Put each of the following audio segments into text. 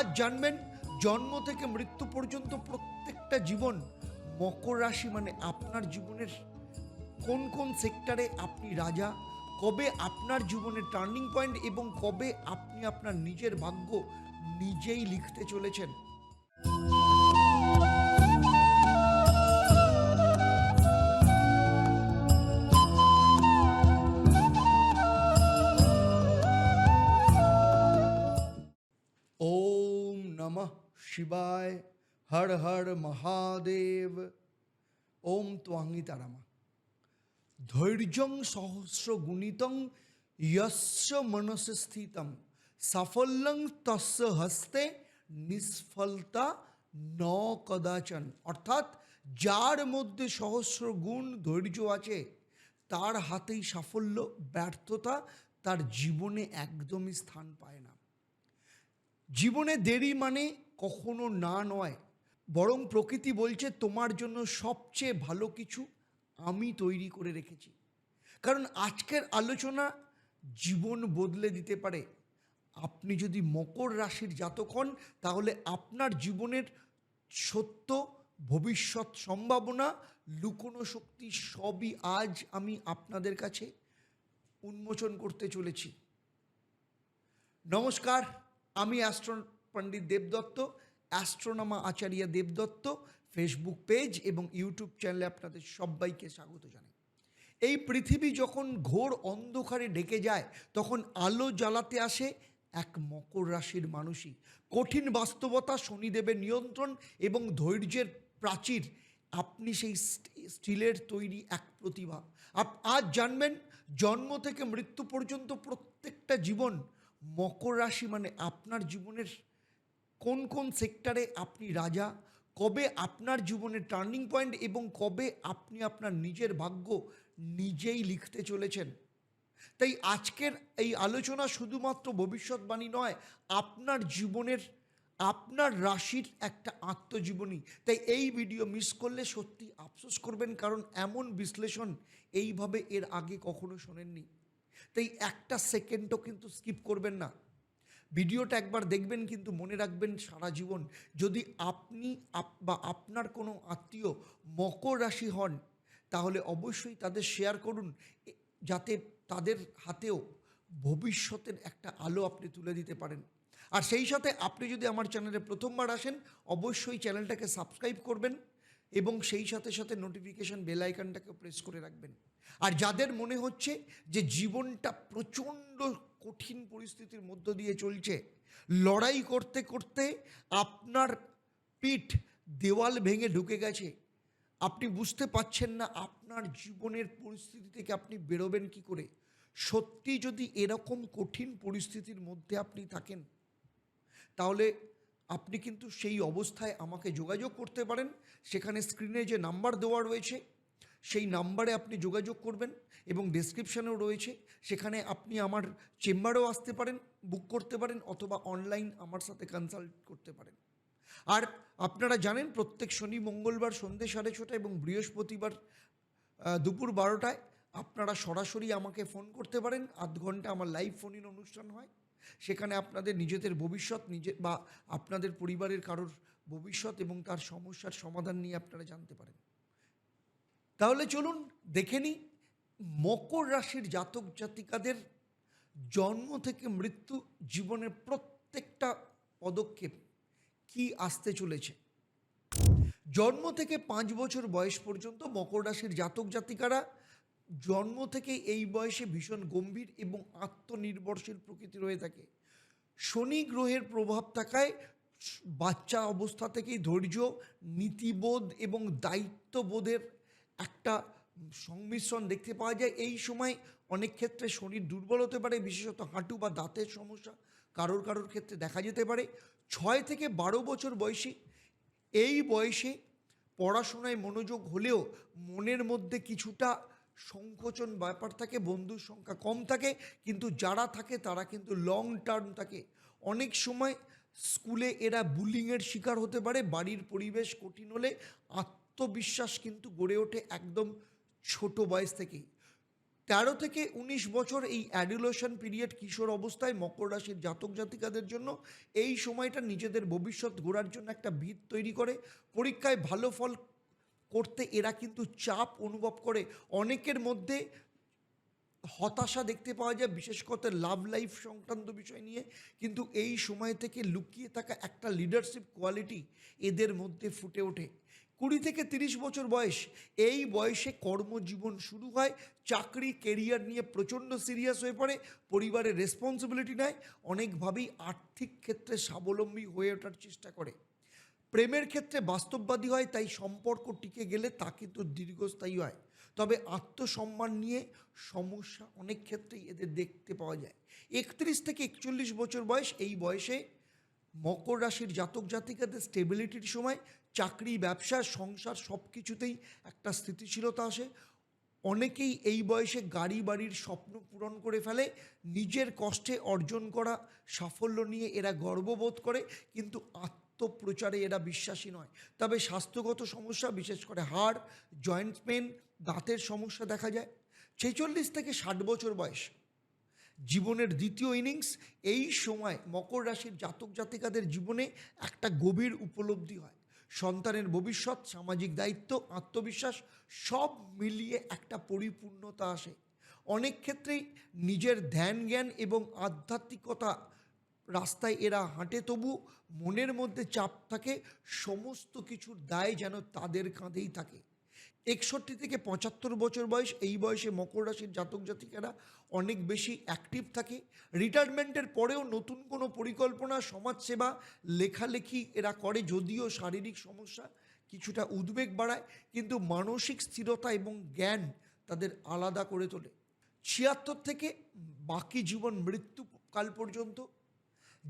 আজ জানবেন, জন্ম থেকে মৃত্যু পর্যন্ত প্রত্যেকটা জীবন মকর রাশি মানে আপনার জীবনের কোন কোন সেক্টরে আপনি রাজা, কবে আপনার জীবনের টার্নিং পয়েন্ট এবং কবে আপনি আপনার নিজের ভাগ্য নিজেই লিখতে চলেছেন। শিবায় হর হর মহাদেব। ওম ত্বাঙ্গি তারামা ধৈর্যং সহস্র গুণিতং যস্য মনসে স্থিতম। সাফল্যং তস্য হস্তে নিষ্ফলতা ন কদাচন। অর্থাৎ যার মধ্যে সহস্র গুণ ধৈর্য আছে, তার হাতেই সাফল্য, ব্যর্থতা তার জীবনে একদমই স্থান পায় না। জীবনে দেরি মানে কখনো না নয়। বরং প্রকৃতি বলছে, তোমার জন্য সবচেয়ে ভালো কিছু আমি তৈরি করে রেখেছি। কারণ আজকের আলোচনা জীবন বদলে দিতে পারে। আপনি যদি মকর রাশির জাতক হন, তাহলে আপনার জীবনের সত্য, ভবিষ্যৎ সম্ভাবনা, লুকোনো শক্তি সবই আজ আমি আপনাদের কাছে উন্মোচন করতে চলেছি। নমস্কার। আমি astro Pandit Debdutta Astronama Acharya Debdutta Facebook page এবং ইউটিউব চ্যানেলে আপনাদের সবাইকে স্বাগত জানাই। এই পৃথিবী যখন ঘোর অন্ধকারে ডেকে যায়, তখন আলো জ্বালাতে আসে এক মকর রাশির মানুষই। কঠিন বাস্তবতা শনিদেবের নিয়ন্ত্রণ এবং ধৈর্যের প্রাচীর। আপনি সেই স্টিলের তৈরি এক প্রতিভা। আপ, আজ জানবেন, জন্ম থেকে মৃত্যু পর্যন্ত প্রত্যেকটা জীবন মকর রাশি মানে আপনার জীবনের কোন কোন সেক্টরে আপনি রাজা, কবে আপনার জীবনের টার্নিং পয়েন্ট এবং কবে আপনি আপনার নিজের ভাগ্য নিজেই লিখতে চলেছেন। তাই আজকের এই আলোচনা শুধুমাত্র ভবিষ্যৎবাণী নয়, আপনার জীবনের, আপনার রাশির একটা আত্মজীবনী। তাই এই ভিডিও মিস করলে সত্যি আফসোস করবেন, কারণ এমন বিশ্লেষণ এইভাবে এর আগে কখনো শোনেননি। তাই একটা সেকেন্ডও কিন্তু স্কিপ করবেন না। ভিডিওটা একবার দেখবেন কিন্তু মনে রাখবেন সারা জীবন, যদি আপনি আপ- বা আপনার কোনো আত্মীয় মকর রাশি হন, তাহলে অবশ্যই তাদের শেয়ার করুন যাতে তাদের হাতেও ভবিষ্যতের একটা আলো আপনি তুলে দিতে পারেন। আর সেই সাথে আপনি যদি আমার চ্যানেলে প্রথমবার আসেন, অবশ্যই চ্যানেলটাকে সাবস্ক্রাইব করবেন। এবং সেই সাথে সাথে নোটিফিকেশন বেল আইকনটাকে প্রেস করে রাখবেন। আর যাদের মনে হচ্ছে যে জীবনটা প্রচণ্ড কঠিন পরিস্থিতির মধ্য দিয়ে চলছে, লড়াই করতে করতে আপনার পিঠ দেওয়াল ভেঙে ঢুকে গেছে। আপনি বুঝতে পাচ্ছেন না আপনার জীবনের পরিস্থিতি থেকে আপনি বেরোবেন কি করে। সত্যি যদি এরকম কঠিন পরিস্থিতির মধ্যে আপনি থাকেন, তাহলে আপনি কিন্তু সেই অবস্থায় আমাকে যোগাযোগ করতে পারেন। সেখানে স্ক্রিনে যে নাম্বার দেওয়া রয়েছে, সেই নাম্বারে আপনি যোগাযোগ করবেন এবং ডেসক্রিপশানেও রয়েছে। সেখানে আপনি আমার চেম্বারেও আসতে পারেন বুক করতে পারেন অথবা অনলাইন আমার সাথে কনসাল্ট করতে পারেন। আর আপনারা জানেন, প্রত্যেক শনি, মঙ্গলবার সন্ধ্যে সাড়ে ছটা এবং বৃহস্পতিবার দুপুর বারোটায় আপনারা সরাসরি আমাকে ফোন করতে পারেন। আধ ঘণ্টা আমার লাইভ ফোন ইন অনুষ্ঠান হয়। সেখানে আপনাদের নিজেদের ভবিষ্যৎ, নিজে, বা আপনাদের পরিবারের কারোর ভবিষ্যৎ এবং তার সমস্যার সমাধান নিয়ে আপনারা জানতে পারেন। তাহলে চলুন দেখে নিই, মকর রাশির জাতক জাতিকাদের জন্ম থেকে মৃত্যু জীবনের প্রত্যেকটা পদক্ষেপ কি আসতে চলেছে? জন্ম থেকে পাঁচ বছর বয়স পর্যন্ত মকর রাশির জাতক জাতিকারা জন্ম থেকে এই বয়সে ভীষণ গম্ভীর এবং আত্মনির্ভরশীল প্রকৃতি রয়ে থাকে। শনি গ্রহের প্রভাব থাকায় বাচ্চা অবস্থা থেকেই ধৈর্য, নীতিবোধ এবং দায়িত্ববোধের একটা সংমিশ্রণ দেখতে পাওয়া যায়। এই সময় অনেক ক্ষেত্রে শরীর দুর্বল হতে পারে, বিশেষত হাঁটু বা দাঁতের সমস্যা কারোর কারোর ক্ষেত্রে দেখা যেতে পারে। ছয় থেকে বারো বছর বয়সী এই বয়সে পড়াশোনায় মনোযোগ হলেও মনের মধ্যে কিছুটা সংকোচন ব্যাপার থাকে, বন্ধুর সংখ্যা কম থাকে, কিন্তু যারা থাকে তারা কিন্তু লং টার্ম থাকে। অনেক সময় স্কুলে এরা বুলিংয়ের শিকার হতে পারে, বাড়ির পরিবেশ কঠিন হলে আত্মবিশ্বাস কিন্তু গড়ে ওঠে একদম ছোট বয়স থেকেই। তেরো থেকে উনিশ বছর এই অ্যাডুলেশন পিরিয়ড কিশোর অবস্থায় মকর রাশির জাতক জাতিকাদের জন্য এই সময়টা নিজেদের ভবিষ্যৎ গড়ার জন্য একটা ভিত তৈরি করে। পরীক্ষায় ভালো ফল করতে এরা কিন্তু চাপ অনুভব করে। অনেকের মধ্যে হতাশা দেখতে পাওয়া যায়, বিশেষ করে লাভ লাইফ সংক্রান্ত বিষয় নিয়ে। কিন্তু এই সময় থেকে লুকিয়ে থাকা একটা লিডারশিপ কোয়ালিটি এদের মধ্যে ফুটে ওঠে। কুড়ি থেকে তিরিশ বছর বয়স, এই বয়সে কর্মজীবন শুরু হয়, চাকরি কেরিয়ার নিয়ে প্রচণ্ড সিরিয়াস হয়ে পড়ে, পরিবারের রেসপন্সিবিলিটি নেয়, অনেকভাবেই আর্থিক ক্ষেত্রে স্বাবলম্বী হয়ে ওঠার চেষ্টা করে। প্রেমের ক্ষেত্রে বাস্তববাদী হয়, তাই সম্পর্ক টিকে গেলে তা কিন্তু দীর্ঘস্থায়ী হয়। তবে আত্মসম্মান নিয়ে সমস্যা অনেক ক্ষেত্রেই এদের দেখতে পাওয়া যায়। একত্রিশ থেকে একচল্লিশ বছর বয়স, এই বয়সে মকর রাশির জাতক জাতিকাদের স্টেবিলিটির সময় চাকরি, ব্যবসা, সংসার সব কিছুতেই একটা স্থিতিশীলতা আসে। অনেকেই এই বয়সে গাড়ি বাড়ির স্বপ্ন পূরণ করে ফেলে, নিজের কষ্টে অর্জন করা সাফল্য নিয়ে এরা গর্ববোধ করে, কিন্তু আত্মপ্রচারে এরা বিশ্বাসী নয়। তবে স্বাস্থ্যগত সমস্যা, বিশেষ করে হাড় জয়েন্ট পেন দাঁতের সমস্যা দেখা যায়। ছেচল্লিশ থেকে ষাট বছর বয়স। জীবনের দ্বিতীয় ইনিংস এই সময় মকর রাশির জাতক জাতিকাদের জীবনে একটা গভীর উপলব্ধি হয়। সন্তানের ভবিষ্যৎ, সামাজিক দায়িত্ব, আত্মবিশ্বাস সব মিলিয়ে একটা পরিপূর্ণতা আসে। অনেক ক্ষেত্রেই নিজের ধ্যান জ্ঞান এবং আধ্যাত্মিকতা রাস্তায় এরা হাঁটে, তবু মনের মধ্যে চাপ থাকে, সমস্ত কিছুর দায় যেন তাদের কাঁধেই থাকে। একষট্টি থেকে পঁচাত্তর বছর বয়স, এই বয়সে মকর রাশির জাতক জাতিকারা অনেক বেশি অ্যাক্টিভ থাকে। রিটায়ারমেন্টের পরেও নতুন কোনো পরিকল্পনা, সমাজসেবা, লেখালেখি এরা করে, যদিও শারীরিক সমস্যা কিছুটা উদ্বেগ বাড়ায়, কিন্তু মানসিক স্থিরতা এবং জ্ঞান তাদের আলাদা করে তোলে। ছিয়াত্তর থেকে বাকি জীবন মৃত্যুকাল পর্যন্ত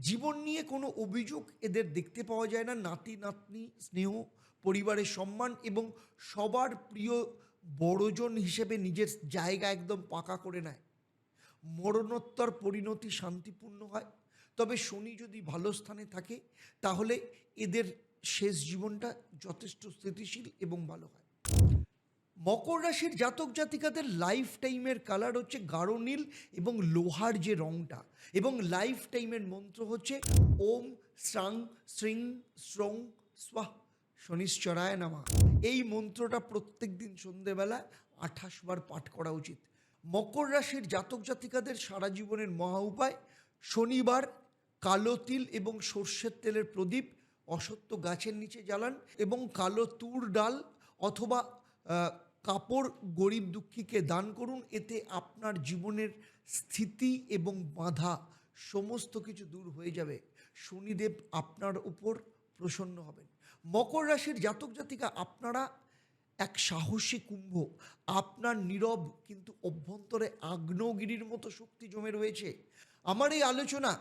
জীবন নিয়ে কোনো অভিযোগ এদের দেখতে পাওয়া যায় না। নাতি, নাতনি, স্নেহ, পরিবারের সম্মান এবং সবার প্রিয় বড়জন হিসেবে নিজের জায়গা একদম পাকা করে নেয়। মরণোত্তর পরিণতি শান্তিপূর্ণ হয়। তবে শনি যদি ভালো স্থানে থাকে, তাহলে এদের শেষ জীবনটা যথেষ্ট স্থিতিশীল এবং ভালো হয়। মকর রাশির জাতক জাতিকাদের লাইফ টাইমের কালার হচ্ছে গাঢ় নীল এবং লোহার যে রংটা এবং লাইফ টাইমের মন্ত্র হচ্ছে ওম শ্রাং শ্রিং শ্রং স্বাহ শনিশ্চরায় নামা। এই মন্ত্রটা প্রত্যেক দিন সন্ধেবেলা আঠাশ বার পাঠ করা উচিত। মকর রাশির জাতক জাতিকাদের সারা জীবনের মহা উপায়, শনিবার কালো তিল এবং সর্ষের তেলের প্রদীপ, অসত্য গাছের নিচে জ্বালান এবং কালো তুর ডাল অথবা কাপড় গরিব দুঃখীকে দান করুন, এতে আপনার জীবনের স্থিতি এবং বাধা সমস্ত কিছু দূর হয়ে যাবে। শনিদেব আপনার উপর প্রসন্ন হবেন। মকর রাশির জাতক জাতিকা, আপনারা এক সাহসী কুম্ভ। আপনার নীরব কিন্তু অভ্যন্তরে আগ্নেয়গিরির মতো শক্তি জমে রয়েছে। আমার এই আলোচনা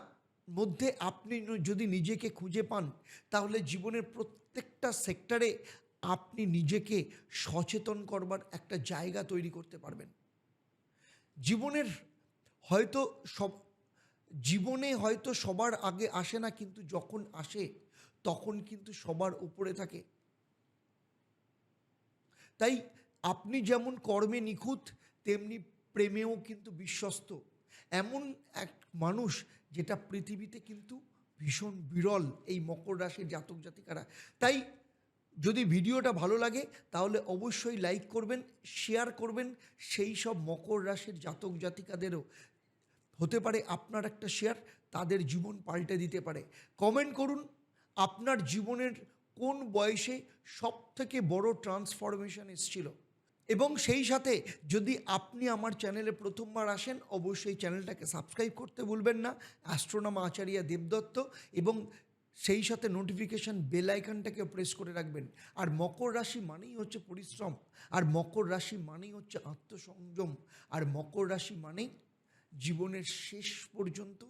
মধ্যে আপনি যদি নিজেকে খুঁজে পান, তাহলে জীবনের প্রত্যেকটা সেক্টরে আপনি নিজেকে সচেতন করবার একটা জায়গা তৈরি করতে পারবেন। জীবনের হয়তো সব, জীবনে হয়তো সবার আগে আসে না, কিন্তু যখন আসে, তখন কিন্তু সবার উপরে থাকে। তাই আপনি যেমন কর্মে নিখুঁত, তেমনি প্রেমেও কিন্তু বিশ্বস্ত। এমন এক মানুষ যেটা পৃথিবীতে কিন্তু ভীষণ বিরল এই মকর রাশির জাতক জাতিকারা। তাই যদি ভিডিওটা ভালো লাগে, তাহলে অবশ্যই লাইক করবেন শেয়ার করবেন। সেই সব মকর রাশির জাতক জাতিকাদেরও হতে পারে আপনার একটা শেয়ার তাদের জীবন পাল্টে দিতে পারে। কমেন্ট করুন, আপনার জীবনের কোন বয়সে সব থেকে বড় ট্রান্সফরমেশন এসেছিল? এবং সেই সাথে যদি আপনি আমার চ্যানেলে প্রথমবার আসেন, অবশ্যই চ্যানেলটাকে সাবস্ক্রাইব করতে ভুলবেন না। অ্যাস্ট্রোনামা আচারিয়া দেবদত্ত এবং সেই সাথে নোটিফিকেশান বেল আইকনটাকে প্রেস করে রাখবেন। আর মকর রাশি মানেই হচ্ছে পরিশ্রম। আর মকর রাশি মানেই হচ্ছে আত্মসংযম। আর মকর রাশি মানেই জীবনের শেষ পর্যন্ত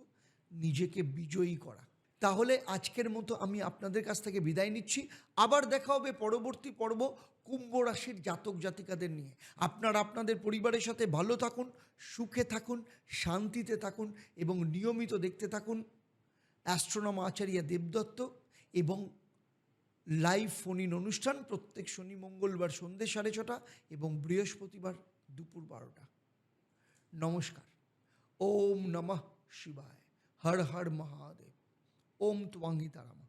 নিজেকে বিজয়ী করা। তাহলে আজকের মতো আমি আপনাদের কাছ থেকে বিদায় নিচ্ছি। আবার দেখা হবে পরবর্তী পর্ব কুম্ভ রাশির জাতক জাতিকাদের নিয়ে। আপনারা আপনাদের পরিবারের সাথে ভালো থাকুন, সুখে থাকুন, শান্তিতে থাকুন এবং নিয়মিত দেখতে থাকুন। অ্যাস্ট্রোনম আচার্য দেবদত্ত এবং লাইভ ফোন ইন অনুষ্ঠান প্রত্যেক শনি, মঙ্গলবার সন্ধ্যে সাড়ে ছটা এবং বৃহস্পতিবার দুপুর বারোটা। নমস্কার। ওম নমঃ শিবায়। হর হর মহাদেব। ওম ত্বাঙ্গি তারাম